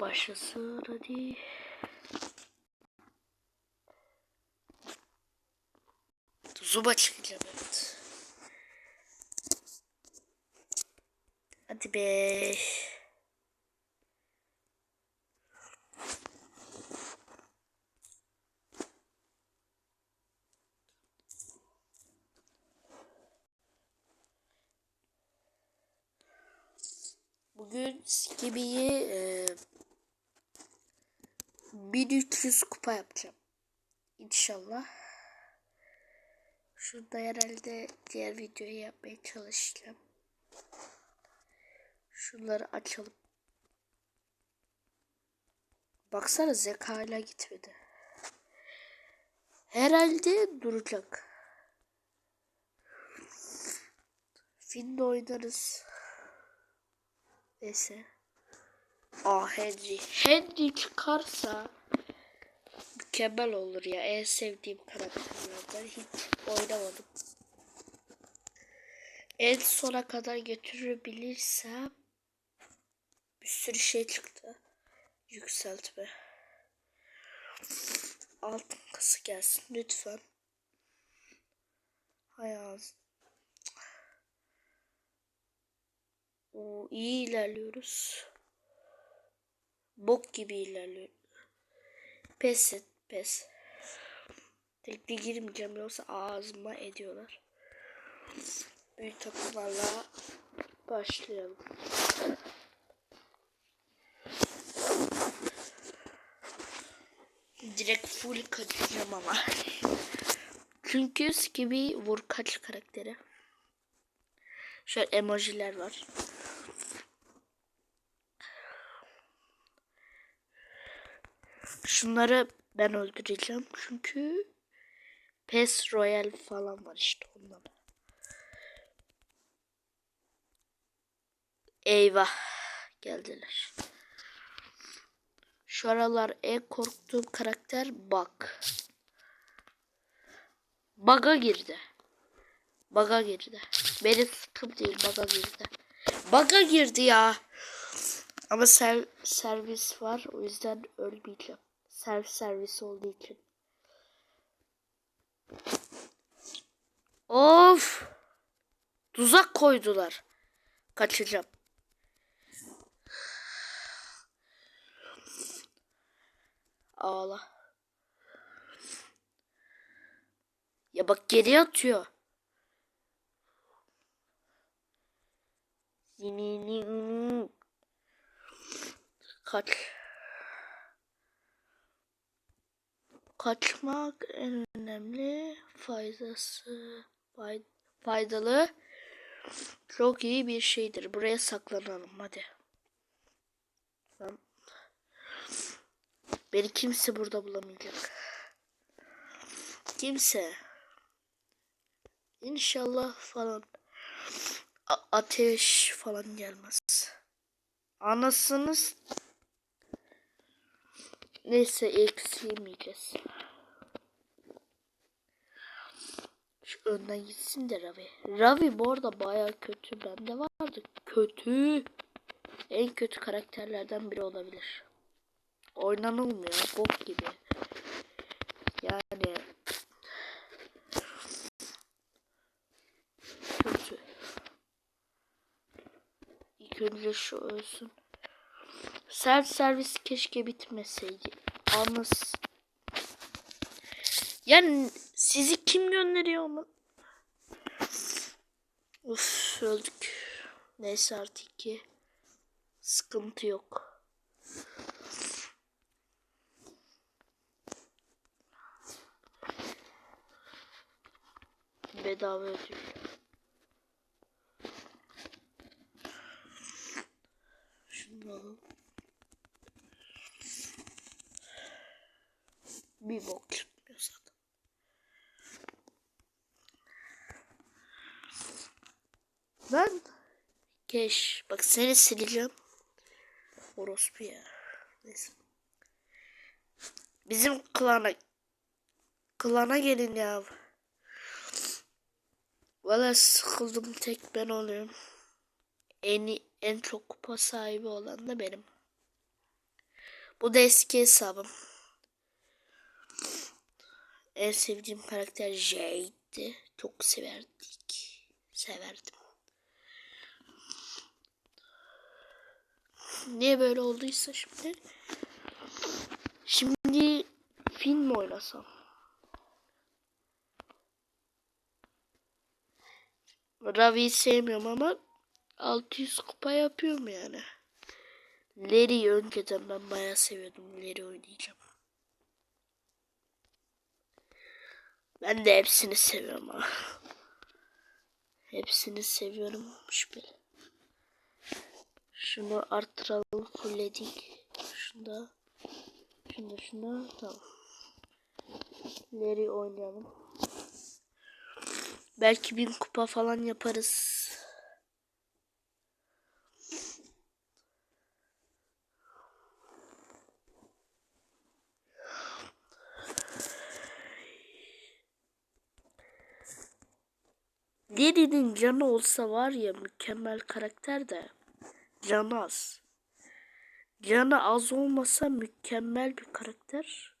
Başlasın hadi. Zuba çıkacağım evet. Hadi be. Bugün Skibi'yi e, 1300 kupa yapacağım. İnşallah. Şurada herhalde diğer videoyu yapmaya çalışacağım. Şunları açalım. Baksana zeka hala gitmedi. Herhalde duracak. Filmde oynarız. Neyse. Aa Henry. Henry çıkarsa mükemmel olur ya. En sevdiğim karakterlerden hiç oynamadım. En sona kadar götürebilirsem bir sürü şey çıktı. Yükseltme. Altın kası gelsin lütfen. Hay ağzım. Oo, iyi ilerliyoruz. Bok gibi ilerliyor. Pes et, pes. Tekli girmeyeceğim yoksa ağzıma ediyorlar. Büyük takımlarla başlayalım. Direkt full kaçacağım ama. Çünkü Skibi vur kaç karakteri. Şöyle emojiler var. Şunları ben öldüreceğim çünkü PES Royal falan var işte ondan. Eyvah geldiler. Şu aralar en korktuğum karakter Bak. Baga girdi. Baga girdi. Benim sıkım değil baga girdi. Baga girdi ya. Ama ser, servis var o yüzden ölmeyeceğim. Self servis olduğu için. Of. Tuzak koydular. Kaçacağım. Ağla. Ya bak geri atıyor. Kaç. Kaçmak en önemli faydası fay, faydalı çok iyi bir şeydir. Buraya saklanalım hadi. Beni kimse burada bulamayacak. Kimse. İnşallah falan A- ateş falan gelmez. Anasınız. Neyse eksilmeyeceğiz. Şu önden gitsin de Ravi. Ravi bu arada baya kötü. Bende vardı. Kötü. En kötü karakterlerden biri olabilir. Oynanılmıyor. Bok gibi. Yani kötü. İlk önce şu ölsün. Self servis keşke bitmeseydi. Anız. Yani sizi kim gönderiyor ama? Uf öldük. Neyse artık ki. Sıkıntı yok. Bedava ödül. Şunu alalım. Bir bok çıkmıyor zaten. Ben Keş. Bak seni sileceğim. Orospu ya. Neyse. Bizim klana klana gelin ya. Valla sıkıldım tek ben oluyorum. En en çok kupa sahibi olan da benim. Bu da eski hesabım. En sevdiğim karakter Jade'di. Çok severdik. Severdim. Niye böyle olduysa şimdi? Şimdi film oynasam? Ravi'yi sevmiyorum ama 600 kupa yapıyorum yani. Larry'i önceden ben bayağı seviyordum. Larry oynayacağım. Ben de hepsini seviyorum ha. Hepsini seviyorum. Şüpheli. Şunu arttıralım. Fullledik. Şunda. Şunda şunda. Tamam. Larry oynayalım. Belki bin kupa falan yaparız. Larry'nin canı olsa var ya mükemmel karakter de canı az. Canı az olmasa mükemmel bir karakter.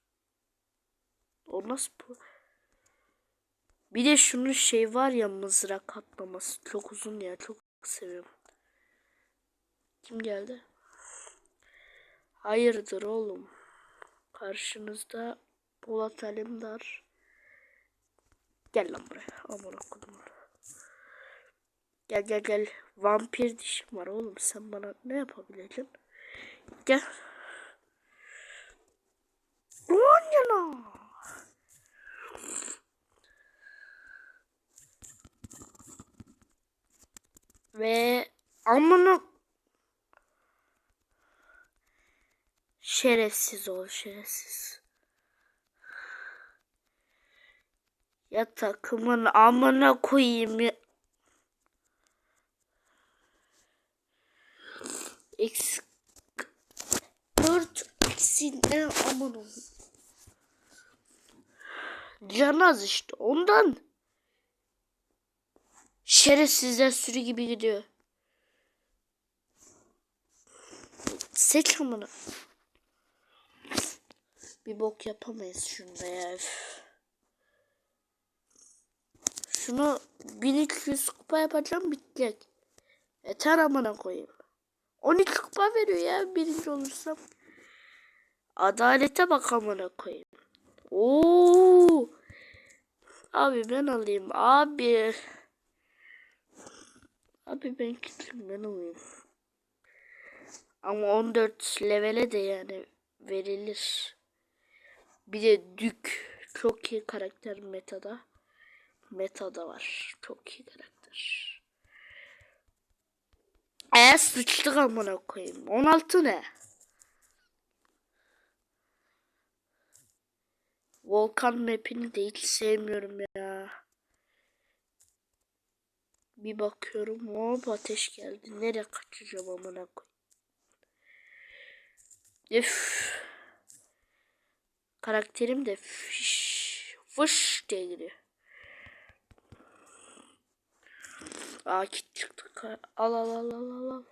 O nasıl bu? Bir de şunun şey var ya mızrak atlaması. Çok uzun ya çok seviyorum. Kim geldi? Hayırdır oğlum? Karşınızda Polat Alemdar. Gel lan buraya. Aman okudum. Gel gel gel. Vampir dişim var oğlum. Sen bana ne yapabileceksin? Gel. Angela. Ve amına şerefsiz ol şerefsiz. Ya takımın amına koyayım ya. Eksik. Dört eksi ne aman oğlum. Canaz işte ondan. Şerefsizler sürü gibi gidiyor. Seç amına. Bir bok yapamayız şunda ya. Şunu 1200 kupa yapacağım bitecek. Yeter amına koyayım. 12 kupa veriyor ya birinci olursam. Adalete bak amına koyayım. Oo. Abi ben alayım abi. Abi ben kitlim ben alayım. Ama 14 levele de yani verilir. Bir de Dük çok iyi karakter metada. Metada var. Çok iyi karakter. Eğer sıçtık amına koyayım. 16 ne? Volkan map'ini de hiç sevmiyorum ya. Bir bakıyorum hop ateş geldi. Nereye kaçacağım amına koyayım. Üf. Karakterim de fiş, fış diye gidiyor. Aa kit çıktı. Al al al al al.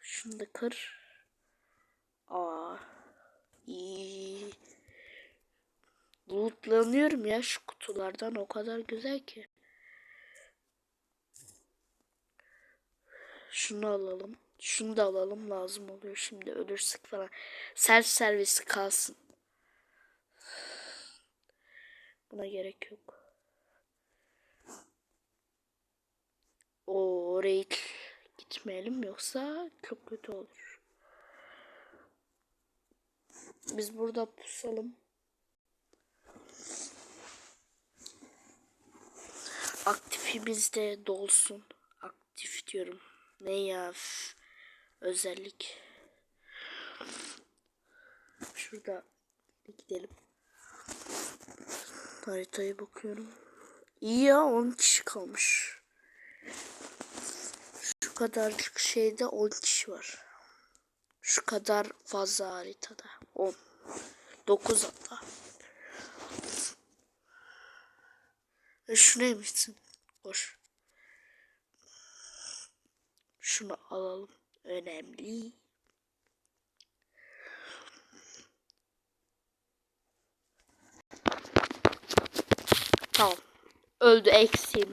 Şunu da kır. Aa. İyi. Lootlanıyorum ya şu kutulardan o kadar güzel ki. Şunu alalım. Şunu da alalım lazım oluyor şimdi ölürsek falan. Self servis kalsın. Buna gerek yok. O raid gitmeyelim yoksa çok kötü olur. Biz burada pusalım. Aktifimiz de dolsun. Aktif diyorum. Ne ya? Özellik. Şurada gidelim. Haritaya bakıyorum. İyi ya 10 kişi kalmış kadarcık şeyde 10 kişi var. Şu kadar fazla haritada. 10. 9 hatta. E şu neymişsin? Hoş. Şunu alalım. Önemli. Tamam. Öldü eksi.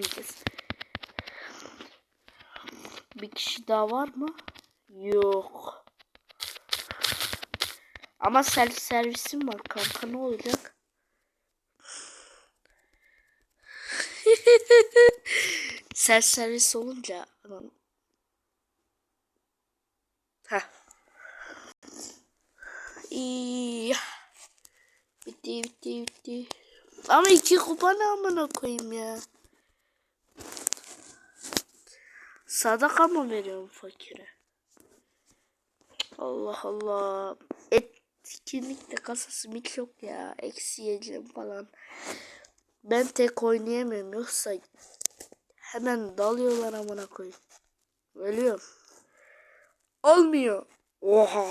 Bir kişi daha var mı? Yok. Ama self servisim var kanka ne olacak? self servis olunca aman. Heh. İyi. Bitti bitti bitti. Ama iki kupa ne amına koyayım ya. Sadaka mı veriyorum fakire? Allah Allah. Etkinlikte kasası mit yok ya. Eksi yiyeceğim falan. Ben tek oynayamıyorum yoksa hemen dalıyorlar amına koyayım. Ölüyorum. Olmuyor. Oha.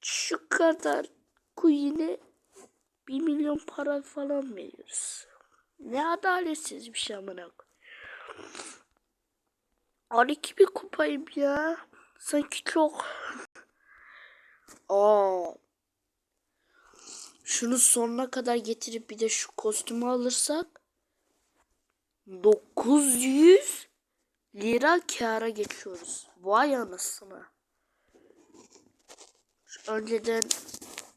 Şu kadar kuyine 1 milyon para falan veriyoruz. Ne adaletsiz bir şey amına koyayım. 12 bir kupayım ya. Sanki çok. Aa. Şunu sonuna kadar getirip bir de şu kostümü alırsak 900 lira kâra geçiyoruz. Vay anasını. Önceden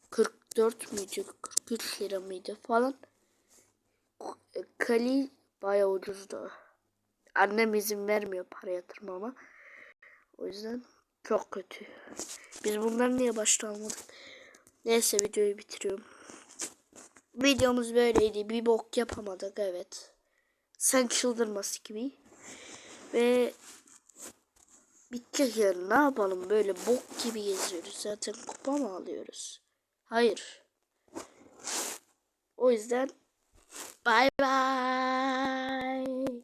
44 müydü? 43 lira mıydı falan. E, Kali bayağı ucuzdu. Annem izin vermiyor para yatırmama. O yüzden çok kötü. Biz bunları niye başta almadık? Neyse videoyu bitiriyorum. Videomuz böyleydi. Bir bok yapamadık evet. Sen çıldırması gibi. Ve bitecek yani ne yapalım böyle bok gibi geziyoruz. Zaten kupa mı alıyoruz? Hayır. O yüzden bay bay.